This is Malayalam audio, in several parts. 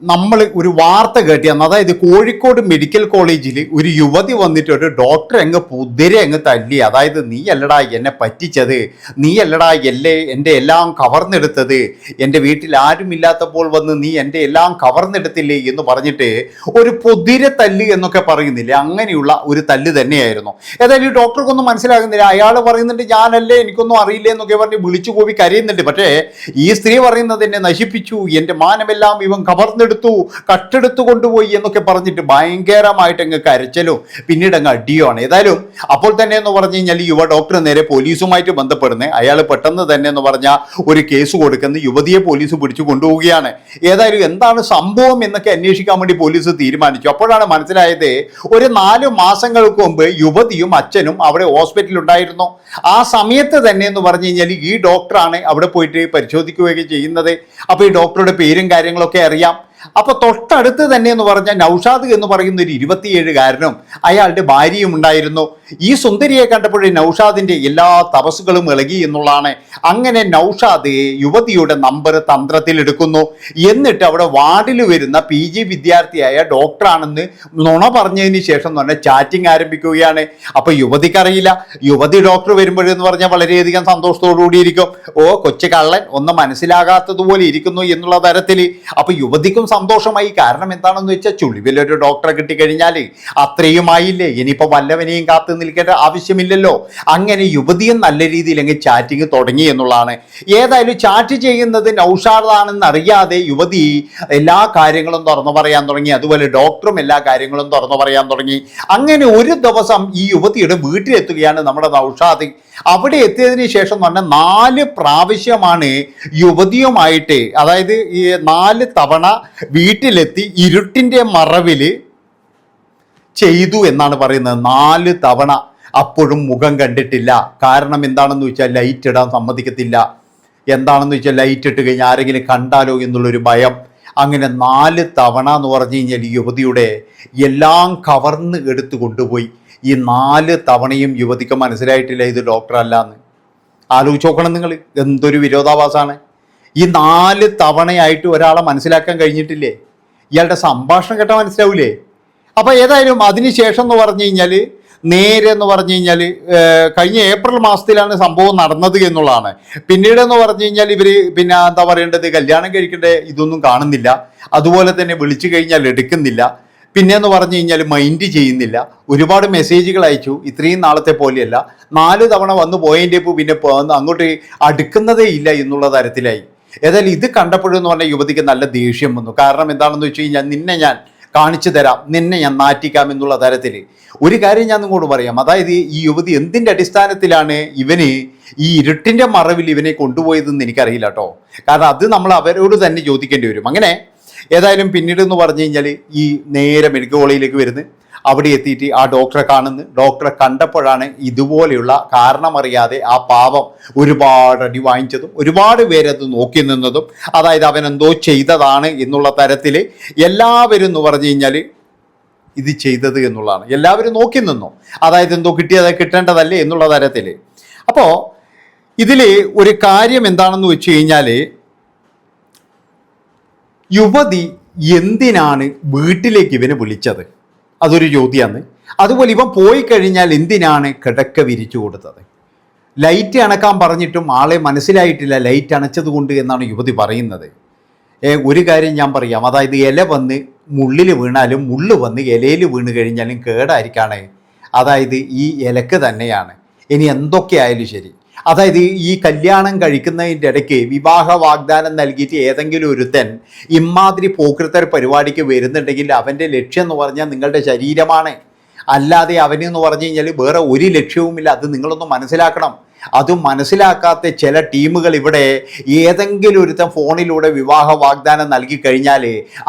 നമ്മൾ ഒരു വാർത്ത കേട്ടിയാണ് അതായത് കോഴിക്കോട് മെഡിക്കൽ കോളേജിൽ ഒരു യുവതി വന്നിട്ട് ഒരു ഡോക്ടർ അങ്ങ് പുതിരെ അങ്ങ് തല്ലി. അതായത് നീ അല്ലടാ എന്നെ പറ്റിച്ചത്. നീ അല്ലടാ എല്ലേ എന്റെ എല്ലാം കവർന്നെടുത്തത്. എന്റെ വീട്ടിൽ ആരുമില്ലാത്തപ്പോൾ വന്ന് നീ എന്റെ എല്ലാം കവർന്നെടുത്തില്ലേ എന്ന് പറഞ്ഞിട്ട് ഒരു പുതിരെ തല്ല് എന്നൊക്കെ പറയുന്നില്ലേ? അങ്ങനെയുള്ള ഒരു തല്ല് തന്നെയായിരുന്നു. ഏതായാലും ഈ ഡോക്ടർക്കൊന്നും മനസ്സിലാകുന്നില്ല. അയാൾ പറയുന്നുണ്ട് ഞാനല്ലേ എനിക്കൊന്നും അറിയില്ല എന്നൊക്കെ പറഞ്ഞ് വിളിച്ചു പോയി കരയുന്നുണ്ട്. പക്ഷേ ഈ സ്ത്രീ പറയുന്നത് എന്നെ നശിപ്പിച്ചു. എന്റെ മാനമെല്ലാം ഇവൻ കവർന്നെടുത്തു കട്ടെടുത്തു കട്ടെടുത്തു കൊണ്ടുപോയി എന്നൊക്കെ പറഞ്ഞിട്ട് ഭയങ്കരമായിട്ട് അങ്ങ് കരച്ചലും. പിന്നീട് അങ്ങ് അടിയുമാണ്. ഏതായാലും അപ്പോൾ തന്നെ എന്ന് പറഞ്ഞു കഴിഞ്ഞാൽ യുവ ഡോക്ടർ നേരെ പോലീസുമായിട്ട് ബന്ധപ്പെടുന്നത് അയാൾ പെട്ടെന്ന് തന്നെ എന്ന് പറഞ്ഞാൽ ഒരു കേസ് കൊടുക്കുന്ന യുവതിയെ പോലീസ് പിടിച്ചു കൊണ്ടുപോവുകയാണ്. ഏതായാലും എന്താണ് സംഭവം എന്നൊക്കെ അന്വേഷിക്കാൻ വേണ്ടി പോലീസ് തീരുമാനിച്ചു. അപ്പോഴാണ് മനസ്സിലായത് ഒരു നാല് മാസങ്ങൾക്ക് മുമ്പ് യുവതിയും അച്ഛനും അവിടെ ഹോസ്പിറ്റലിൽ ഉണ്ടായിരുന്നു ആ സമയത്ത് തന്നെ എന്ന് പറഞ്ഞു കഴിഞ്ഞാൽ ഈ ഡോക്ടറാണ് അവിടെ പോയിട്ട് പരിശോധിക്കുകയൊക്കെ ചെയ്യുന്നത്. അപ്പോൾ ഈ ഡോക്ടറുടെ പേരും കാര്യങ്ങളൊക്കെ അറിയാം. അപ്പൊ തൊട്ടടുത്ത് തന്നെ എന്ന് പറഞ്ഞാൽ നൗഷാദ് എന്ന് പറയുന്ന ഒരു ഇരുപത്തിയേഴുകാരനും അയാളുടെ ഭാര്യയും ഉണ്ടായിരുന്നു. ഈ സുന്ദരിയെ കണ്ടപ്പോഴേ നൗഷാദിന്റെ എല്ലാ തപസ്സുകളും ഇളകി എന്നുള്ളതാണ്. അങ്ങനെ നൗഷാദ് യുവതിയുടെ നമ്പർ തന്ത്രത്തിൽ എടുക്കുന്നു എന്നിട്ട് അവിടെ വാർഡിൽ വരുന്ന പി ജി വിദ്യാർത്ഥിയായ ഡോക്ടറാണെന്ന് നുണ പറഞ്ഞതിന് ശേഷം തന്നെ ചാറ്റിംഗ് ആരംഭിക്കുകയാണ്. അപ്പൊ യുവതിക്കറിയില്ല. യുവതി ഡോക്ടർ വരുമ്പോഴെന്ന് പറഞ്ഞാൽ വളരെയധികം സന്തോഷത്തോടു കൂടി ഇരിക്കും ഓ കൊച്ചു കള്ളൻ ഒന്ന് മനസ്സിലാകാത്തതുപോലെ ഇരിക്കുന്നു എന്നുള്ള തരത്തിൽ. അപ്പൊ യുവതിക്കും സന്തോഷമായി. കാരണം എന്താണെന്ന് വെച്ചാൽ ചുളിവിലൊരു ഡോക്ടറെ കിട്ടിക്കഴിഞ്ഞാൽ അത്രയുമായില്ലേ? ഇനിയിപ്പോൾ വല്ലവനെയും കാത്തു നിൽക്കേണ്ട ആവശ്യമില്ലല്ലോ. അങ്ങനെ യുവതിയും നല്ല രീതിയിൽ അങ്ങ് ചാറ്റിങ് തുടങ്ങി എന്നുള്ളതാണ്. ഏതായാലും ചാറ്റ് ചെയ്യുന്നത് നൗഷാദാണെന്ന് അറിയാതെ യുവതി എല്ലാ കാര്യങ്ങളും തുറന്നു പറയാൻ തുടങ്ങി. അതുപോലെ ഡോക്ടറും എല്ലാ കാര്യങ്ങളും തുറന്നു പറയാൻ തുടങ്ങി. അങ്ങനെ ഒരു ദിവസം ഈ യുവതിയുടെ വീട്ടിലെത്തുകയാണ് നമ്മുടെ നൗഷാദ്. അവിടെ എത്തിയതിന് ശേഷം എന്ന് പറഞ്ഞാൽ നാല് പ്രാവശ്യമാണ് യുവതിയുമായിട്ട് അതായത് ഈ നാല് തവണ വീട്ടിലെത്തി ഇരുട്ടിന്റെ മറവിൽ ചെയ്തു എന്നാണ് പറയുന്നത്. നാല് തവണ അപ്പോഴും മുഖം കണ്ടിട്ടില്ല. കാരണം എന്താണെന്ന് വെച്ചാൽ ലൈറ്റ് ഇടാൻ സമ്മതിക്കത്തില്ല. എന്താണെന്ന് വെച്ചാൽ ലൈറ്റ് ഇട്ട് കഴിഞ്ഞാൽ ആരെങ്കിലും കണ്ടാലോ എന്നുള്ളൊരു ഭയം. അങ്ങനെ നാല് തവണ എന്ന് പറഞ്ഞു കഴിഞ്ഞാൽ യുവതിയുടെ എല്ലാം കവർന്ന് എടുത്തു കൊണ്ടുപോയി. ഈ നാല് തവണയും യുവതിക്ക് മനസ്സിലായിട്ടില്ല ഇത് ഡോക്ടർ അല്ലാന്ന് ആലോചിച്ച് നോക്കണം നിങ്ങൾ എന്തൊരു വിരോധാഭാസമാണ്. ഈ നാല് തവണയായിട്ട് ഒരാളെ മനസ്സിലാക്കാൻ കഴിഞ്ഞിട്ടില്ലേ? ഇയാളുടെ സംഭാഷണം കേട്ടാൽ മനസ്സിലാവൂലേ? അപ്പോൾ ഏതായാലും അതിനുശേഷം എന്ന് പറഞ്ഞു കഴിഞ്ഞാൽ നേരെ എന്ന് പറഞ്ഞു കഴിഞ്ഞാൽ കഴിഞ്ഞ ഏപ്രിൽ മാസത്തിലാണ് സംഭവം നടന്നത് എന്നുള്ളതാണ്. പിന്നീട് എന്ന് പറഞ്ഞു കഴിഞ്ഞാൽ ഇവർ പിന്നെ എന്താ പറയേണ്ടത്? കല്യാണം കഴിക്കേണ്ട ഇതൊന്നും കാണുന്നില്ല. അതുപോലെ തന്നെ വിളിച്ചു കഴിഞ്ഞാൽ എടുക്കുന്നില്ല. പിന്നെ എന്ന് പറഞ്ഞു കഴിഞ്ഞാൽ മൈൻഡ് ചെയ്യുന്നില്ല. ഒരുപാട് മെസ്സേജുകൾ അയച്ചു. ഇത്രയും നാളത്തെ പോലെയല്ല. നാല് തവണ വന്നു പോയതിന്റെ ഇപ്പോൾ പിന്നെ അങ്ങോട്ട് അടുക്കുന്നതേ ഇല്ല എന്നുള്ള തരത്തിലായി. ഏതായാലും ഇത് കണ്ടപ്പോഴെന്ന് പറഞ്ഞാൽ യുവതിക്ക് നല്ല ദേഷ്യം വന്നു. കാരണം എന്താണെന്ന് വെച്ച് കഴിഞ്ഞാൽ നിന്നെ ഞാൻ കാണിച്ചു തരാം. നിന്നെ ഞാൻ നാറ്റിക്കാം എന്നുള്ള തരത്തിൽ ഒരു കാര്യം ഞാൻ നിങ്ങളോട് പറയാം. അതായത് ഈ യുവതി എന്തിന്റെ അടിസ്ഥാനത്തിലാണ് ഇവന് ഈ ഇരുട്ടിന്റെ മറവിൽ ഇവനെ കൊണ്ടുപോയതെന്ന് എനിക്കറിയില്ല കേട്ടോ. കാരണം അത് നമ്മൾ അവരോട് തന്നെ ചോദിക്കേണ്ടി വരും. അങ്ങനെ ഏതായാലും പിന്നീട് എന്ന് പറഞ്ഞു കഴിഞ്ഞാൽ ഈ നേരെ മെഡിക്കൽ കോളേജിലേക്ക് വരുന്നു അവിടെ എത്തിയിട്ട് ആ ഡോക്ടറെ കാണുന്നു. ഡോക്ടറെ കണ്ടപ്പോഴാണ് ഇതുപോലെയുള്ള കാരണമറിയാതെ ആ പാപം ഒരുപാട് അടി വാങ്ങിച്ചതും ഒരുപാട് പേരത് നോക്കി നിന്നതും അതായത് അവൻ എന്തോ ചെയ്തതാണ് എന്നുള്ള തരത്തിൽ എല്ലാവരും എന്ന് പറഞ്ഞു കഴിഞ്ഞാൽ ഇത് ചെയ്തത് എന്നുള്ളതാണ്. എല്ലാവരും നോക്കി നിന്നു. അതായത് എന്തോ കിട്ടിയത് കിട്ടേണ്ടതല്ലേ എന്നുള്ള തരത്തിൽ അപ്പോൾ ഇതിൽ ഒരു കാര്യം എന്താണെന്ന് വെച്ച് കഴിഞ്ഞാൽ യുവതി എന്തിനാണ് വീട്ടിലേക്ക് ഇവനെ വിളിച്ചത്? അതൊരു ചോദ്യമാണ് അതുപോലെ ഇവൻ പോയി കഴിഞ്ഞാൽ എന്തിനാണ് കിടക്ക വിരിച്ചു കൊടുത്തത്? ലൈറ്റ് അണക്കാൻ പറഞ്ഞിട്ടും ആളെ മനസ്സിലായിട്ടില്ല ലൈറ്റ് അണച്ചത് കൊണ്ട് എന്നാണ് യുവതി പറയുന്നത്. ഒരു കാര്യം ഞാൻ പറയാം. അതായത് ഇല വന്ന് മുള്ളിൽ വീണാലും മുള്ള് വന്ന് ഇലയിൽ വീണ് കഴിഞ്ഞാലും കേടായിരിക്കാണ്. അതായത് ഈ ഇലക്ക് തന്നെയാണ്. ഇനി എന്തൊക്കെ ആയാലും ശരി. അതായത് ഈ കല്യാണം കഴിക്കുന്നതിന്റെ ഇടയ്ക്ക് വിവാഹ വാഗ്ദാനം നൽകിയിട്ട് ഏതെങ്കിലും ഒരുത്തൻ ഇമാതിരി പോക്രിത്തർ പരിപാടിക്ക് വരുന്നുണ്ടെങ്കിൽ അവന്റെ ലക്ഷ്യം എന്ന് പറഞ്ഞാൽ നിങ്ങളുടെ ശരീരമാണ്. അല്ലാതെ അവനെന്ന് പറഞ്ഞു കഴിഞ്ഞാൽ വേറെ ഒരു ലക്ഷ്യവുമില്ല. അത് നിങ്ങളൊന്ന് മനസ്സിലാക്കണം. അതും മനസ്സിലാക്കാത്ത ചില ടീമുകൾ ഇവിടെ ഏതെങ്കിലും ഒരുത്തൻ ഫോണിലൂടെ വിവാഹ വാഗ്ദാനം നൽകി കഴിഞ്ഞാൽ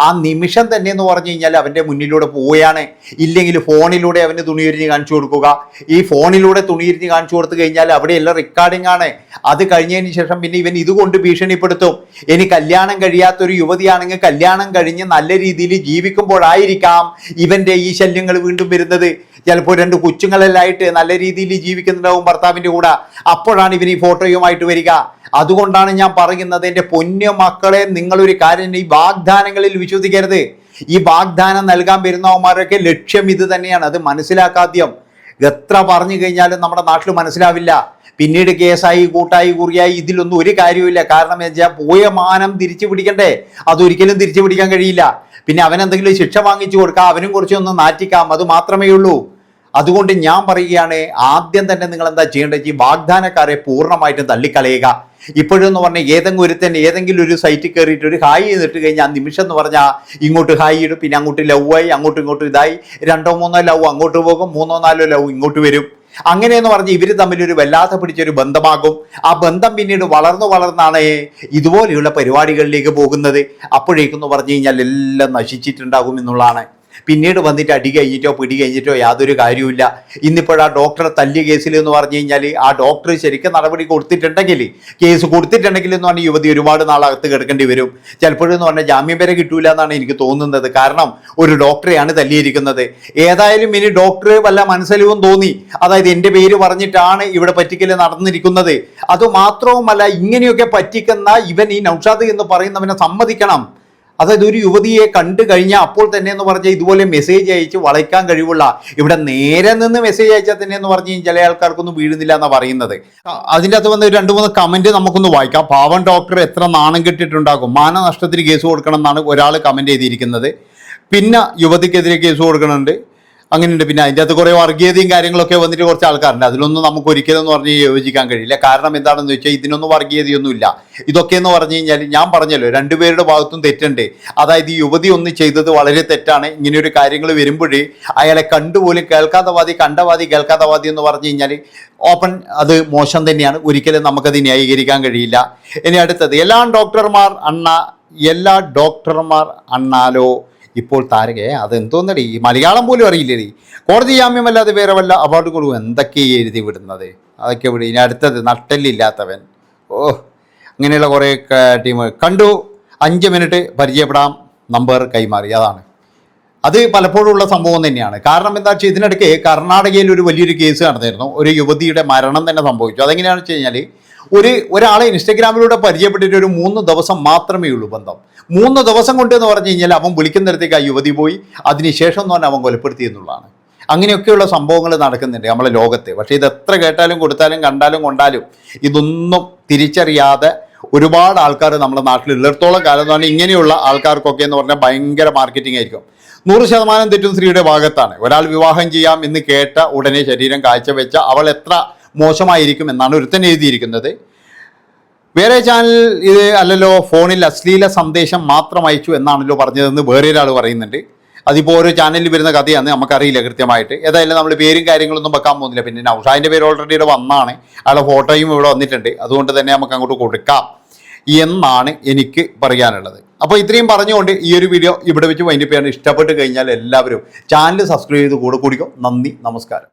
ആ നിമിഷം തന്നെ എന്ന് പറഞ്ഞു കഴിഞ്ഞാൽ അവന്റെ മുന്നിലൂടെ പോവുകയാണ്. ഇല്ലെങ്കിൽ ഫോണിലൂടെ അവന് തുണിയുരിഞ്ഞ് കാണിച്ചു കൊടുക്കുക. ഈ ഫോണിലൂടെ തുണിയുരിഞ്ഞ് കാണിച്ചു കൊടുത്തു കഴിഞ്ഞാൽ അവിടെയെല്ലാം റെക്കോർഡിംഗ് ആണ്. അത് കഴിഞ്ഞതിന് ശേഷം പിന്നെ ഇവൻ ഇതുകൊണ്ട് ഭീഷണിപ്പെടുത്തും. ഇനി കല്യാണം കഴിയാത്തൊരു യുവതിയാണെങ്കിൽ കല്യാണം കഴിഞ്ഞ് നല്ല രീതിയിൽ ജീവിക്കുമ്പോഴായിരിക്കാം ഇവന്റെ ഈ ശല്യങ്ങൾ വീണ്ടും വരുന്നത്. ചിലപ്പോൾ രണ്ട് കൊച്ചുങ്ങളെല്ലായിട്ട് നല്ല രീതിയിൽ ജീവിക്കുന്നുണ്ടാവും ഭർത്താവിന്റെ കൂടെ. അപ്പോഴാണ് ഇവർ ഈ ഫോട്ടോയുമായിട്ട് വരിക. അതുകൊണ്ടാണ് ഞാൻ പറയുന്നത് എന്റെ പൊന്നു മക്കളെ നിങ്ങളൊരു കാര്യം ഈ വാഗ്ദാനങ്ങളിൽ വിശ്വസിക്കരുത്. ഈ വാഗ്ദാനം നൽകാൻ വരുന്നവന്മാരൊക്കെ ലക്ഷ്യം ഇത് തന്നെയാണ്. അത് മനസ്സിലാക്കാദ്യം എത്ര പറഞ്ഞു കഴിഞ്ഞാലും നമ്മുടെ നാട്ടിൽ മനസ്സിലാവില്ല. പിന്നീട് കേസായി കൂട്ടായി കുറിയായി ഇതിലൊന്നും ഒരു കാര്യമില്ല കാരണം എന്ന് വെച്ചാൽ പോയ മാനം തിരിച്ചു പിടിക്കണ്ടേ? അതൊരിക്കലും തിരിച്ചു പിടിക്കാൻ കഴിയില്ല. പിന്നെ അവനെന്തെങ്കിലും ശിക്ഷ വാങ്ങിച്ചു കൊടുക്കാം അവനും കുറച്ചൊന്ന് നാറ്റിക്കാം അത് മാത്രമേ ഉള്ളൂ. അതുകൊണ്ട് ഞാൻ പറയുകയാണ് ആദ്യം തന്നെ നിങ്ങൾ എന്താ ചെയ്യേണ്ടത് ഈ വാഗ്ദാനക്കാരെ പൂർണമായിട്ടും തള്ളിക്കളയുക. ഇപ്പോഴെന്ന് പറഞ്ഞാൽ ഏതെങ്കിലും ഒരുത്തൻ ഏതെങ്കിലും ഒരു സൈറ്റിൽ കയറിയിട്ട് ഒരു ഹായ് ചെയ്തിട്ട് കഴിഞ്ഞാൽ ആ നിമിഷം എന്ന് പറഞ്ഞാൽ ഇങ്ങോട്ട് ഹായ് ഇടും പിന്നെ അങ്ങോട്ട് ലവ് ആയി അങ്ങോട്ടും ഇങ്ങോട്ടും ഇതായി. രണ്ടോ മൂന്നോ ലവ് അങ്ങോട്ട് പോകും മൂന്നോ നാലോ ലവ് ഇങ്ങോട്ട് വരും. അങ്ങനെയെന്ന് പറഞ്ഞ് ഇവർ തമ്മിൽ ഒരു വല്ലാത്ത പിടിച്ചൊരു ബന്ധമാകും. ആ ബന്ധം പിന്നീട് വളർന്നു വളർന്നാണ് ഇതുപോലെയുള്ള പരിപാടികളിലേക്ക് പോകുന്നത്. അപ്പോഴേക്കെന്ന് പറഞ്ഞു കഴിഞ്ഞാൽ എല്ലാം നശിച്ചിട്ടുണ്ടാകും എന്നുള്ളതാണ്. പിന്നീട് വന്നിട്ട് അടി കഴിഞ്ഞിട്ടോ പിടി കഴിഞ്ഞിട്ടോ യാതൊരു കാര്യവുമില്ല. ഇന്നിപ്പോൾ ആ ഡോക്ടറെ തല്ലിയ കേസിൽ എന്ന് പറഞ്ഞു കഴിഞ്ഞാൽ ആ ഡോക്ടർ ശരിക്കും നടപടി കൊടുത്തിട്ടുണ്ടെങ്കിൽ കേസ് കൊടുത്തിട്ടുണ്ടെങ്കിൽ എന്ന് പറഞ്ഞാൽ യുവതി ഒരുപാട് നാളകത്ത് കിടക്കേണ്ടി വരും. ചിലപ്പോഴെന്ന് പറഞ്ഞാൽ ജാമ്യം വരെ കിട്ടൂല എന്നാണ് എനിക്ക് തോന്നുന്നത്. കാരണം ഒരു ഡോക്ടറെയാണ് തല്ലിയിരിക്കുന്നത്. ഏതായാലും ഇനി ഡോക്ടർ വല്ല മനസ്സിലും തോന്നി. അതായത് എന്റെ പേര് പറഞ്ഞിട്ടാണ് ഇവിടെ പറ്റിക്കൽ നടന്നിരിക്കുന്നത്. അത് മാത്രവുമല്ല ഇങ്ങനെയൊക്കെ പറ്റിക്കുന്ന ഇവൻ ഈ നൌഷാദ് എന്ന് പറയുന്നവനെ സമ്മതിക്കണം. അതായത് ഒരു യുവതിയെ കണ്ടു കഴിഞ്ഞാൽ അപ്പോൾ തന്നെ എന്ന് പറഞ്ഞാൽ ഇതുപോലെ മെസ്സേജ് അയച്ച് വളയ്ക്കാൻ കഴിവുള്ള ഇവിടെ നേരെ നിന്ന് മെസ്സേജ് അയച്ചാൽ തന്നെ എന്ന് പറഞ്ഞു ചില ആൾക്കാർക്കൊന്നും വീഴുന്നില്ല എന്നാണ് പറയുന്നത്. അതിന്റെ അകത്ത് വന്ന രണ്ട് മൂന്ന് കമന്റ് നമുക്കൊന്ന് വായിക്കാം. പാവൻ ഡോക്ടർ എത്ര നാണം കെട്ടിട്ടുണ്ടാകും? മാനനഷ്ടത്തിന് കേസ് കൊടുക്കണം എന്നാണ് ഒരാൾ കമന്റ് ചെയ്തിരിക്കുന്നത് പിന്നെ യുവതിക്കെതിരെ കേസ് കൊടുക്കണുണ്ട് അങ്ങനെയുണ്ട്. പിന്നെ അതിന്റെ അകത്ത് കുറേ വർഗീയതയും കാര്യങ്ങളൊക്കെ വന്നിട്ട് കുറച്ച് ആൾക്കാരുണ്ട്. അതിലൊന്നും നമുക്ക് ഒരിക്കലും എന്ന് പറഞ്ഞ് യോജിക്കാൻ കഴിയില്ല. കാരണം എന്താണെന്ന് വെച്ചാൽ ഇതിനൊന്നും വർഗീയതയൊന്നുമില്ല. ഇതൊക്കെ എന്ന് പറഞ്ഞു കഴിഞ്ഞാൽ ഞാൻ പറഞ്ഞല്ലോ രണ്ടുപേരുടെ ഭാഗത്തും തെറ്റുണ്ട്. അതായത് ഈ യുവതി ഒന്ന് ചെയ്തത് വളരെ തെറ്റാണ്. ഇങ്ങനെയൊരു കാര്യങ്ങൾ വരുമ്പോഴേ അയാളെ കണ്ടുപോലും കേൾക്കാത്ത വാദി കണ്ട വാദി കേൾക്കാത്ത വാദി എന്ന് പറഞ്ഞു കഴിഞ്ഞാൽ ഓപ്പൺ അത് മോശം തന്നെയാണ്. ഒരിക്കലും നമുക്കത് ന്യായീകരിക്കാൻ കഴിയില്ല. ഇനി അടുത്തത് എല്ലാ ഡോക്ടർമാർ അണ്ണ എല്ലാ ഡോക്ടർമാർ അണ്ണാലോ ഇപ്പോൾ താരകയെ അതെന്തോന്നടി? ഈ മലയാളം പോലും അറിയില്ലേ കോടതി ജാമ്യമല്ലാതെ വേറെ വല്ല അവാർഡ് കൊടുക്കും എന്തൊക്കെ എഴുതി വിടുന്നത്? അതൊക്കെ വിടും ഇനി അടുത്തത് നട്ടല്ലില്ലാത്തവൻ. ഓ അങ്ങനെയുള്ള കുറേ ടീം കണ്ടു. അഞ്ച് മിനിറ്റ് പരിചയപ്പെടാം. നമ്പർ കൈമാറി. അതാണ്. അത് പലപ്പോഴും ഉള്ള സംഭവം തന്നെയാണ്. കാരണം എന്താ വെച്ചാൽ ഇതിനിടയ്ക്ക് കർണാടകയിൽ ഒരു വലിയൊരു കേസ് നടന്നിരുന്നു. ഒരു യുവതിയുടെ മരണം തന്നെ സംഭവിച്ചു. അതെങ്ങനെയാണെന്ന് വെച്ച് കഴിഞ്ഞാൽ ഒരു ഒരാളെ ഇൻസ്റ്റഗ്രാമിലൂടെ പരിചയപ്പെട്ടിട്ട് ഒരു മൂന്ന് ദിവസം മാത്രമേ ഉള്ളൂ ബന്ധം. മൂന്ന് ദിവസം കൊണ്ട് എന്ന് പറഞ്ഞു കഴിഞ്ഞാൽ അവൻ വിളിക്കുന്നിടത്തേക്ക് ആ യുവതി പോയി അതിനുശേഷം എന്ന് പറഞ്ഞാൽ അവൻ കൊലപ്പെടുത്തി എന്നുള്ളതാണ്. അങ്ങനെയൊക്കെയുള്ള സംഭവങ്ങൾ നടക്കുന്നുണ്ട് നമ്മളെ ലോകത്ത്. പക്ഷേ ഇത് എത്ര കേട്ടാലും കൊടുത്താലും കണ്ടാലും കൊണ്ടാലും ഇതൊന്നും തിരിച്ചറിയാതെ ഒരുപാട് ആൾക്കാർ നമ്മുടെ നാട്ടിൽ ഉള്ളിടത്തോളം കാലം എന്ന് പറഞ്ഞാൽ ഇങ്ങനെയുള്ള ആൾക്കാർക്കൊക്കെ എന്ന് പറഞ്ഞാൽ ഭയങ്കര മാർക്കറ്റിംഗ് ആയിരിക്കും. നൂറ് ശതമാനം തെറ്റും സ്ത്രീയുടെ ഭാഗത്താണ്. ഒരാൾ വിവാഹം ചെയ്യാം എന്ന് കേട്ട ഉടനെ ശരീരം കാഴ്ചവെച്ച അവൾ എത്ര മോശമായിരിക്കും എന്നാണ് ഒരുത്തൻ എഴുതിയിരിക്കുന്നത്. വേറെ ചാനൽ ഇത് അല്ലല്ലോ ഫോണിൽ അശ്ലീല സന്ദേശം മാത്രം അയച്ചു എന്നാണല്ലോ പറഞ്ഞതെന്ന് വേറെ ഒരാൾ പറയുന്നുണ്ട്. അതിപ്പോൾ ഓരോ ചാനലിൽ വരുന്ന കഥയാണ് നമുക്കറിയില്ല കൃത്യമായിട്ട്. ഏതായാലും നമ്മൾ പേരും കാര്യങ്ങളൊന്നും വെക്കാൻ പോകുന്നില്ല. പിന്നെ നൗഷാദിന്റെ പേര് ഓൾറെഡി ഇവിടെ വന്നാണ്. അയാളുടെ ഫോട്ടോയും ഇവിടെ വന്നിട്ടുണ്ട്. അതുകൊണ്ട് തന്നെ നമുക്ക് അങ്ങോട്ട് കൊടുക്കാം എന്നാണ് എനിക്ക് പറയാനുള്ളത്. അപ്പോൾ ഇത്രയും പറഞ്ഞുകൊണ്ട് ഈ ഒരു വീഡിയോ ഇവിടെ വെച്ച് വൈൻഡപ്പ് ചെയ്യാൻ ഇഷ്ടപ്പെട്ട് കഴിഞ്ഞാൽ എല്ലാവരും ചാനൽ സബ്സ്ക്രൈബ് ചെയ്ത് കൂടെ കൂടിക്കോ. നന്ദി നമസ്കാരം.